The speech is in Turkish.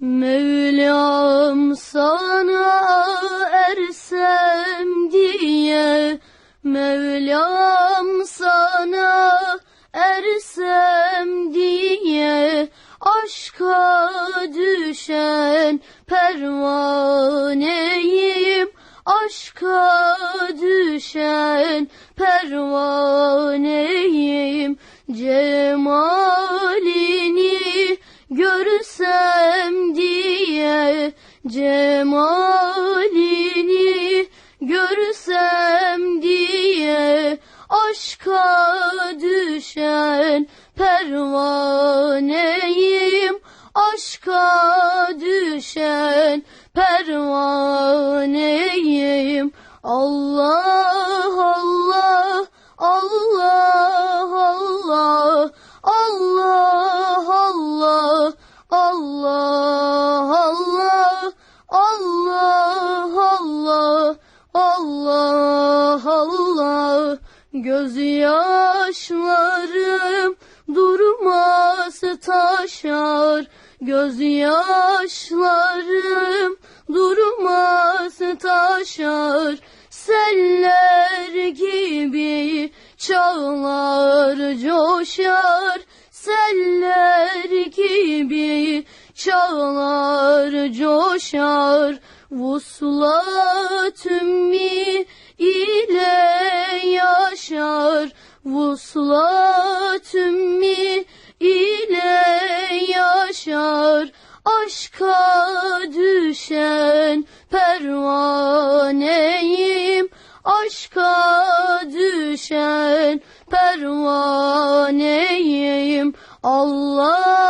Mevlam sana ersem diye Mevlam sana ersem diye Aşka düşen pervaneyim Aşka düşen pervaneyim. Cemalini diye Cemalini görsem diye Aşka düşen pervaneyim. Aşka düşen pervaneyim. Allah Allah Allah Allah Allah Allah Allah. Allah Gözyaşlarım durmaz taşar. Gözyaşlarım durmaz taşar. Seller gibi çağlar coşar. Seller gibi çağlar coşar Vuslat ümmi ile yaşar. Vuslat ümmi ile yaşar. Aşka düşen pervaneyim. Aşka düşen pervaneyim. Allah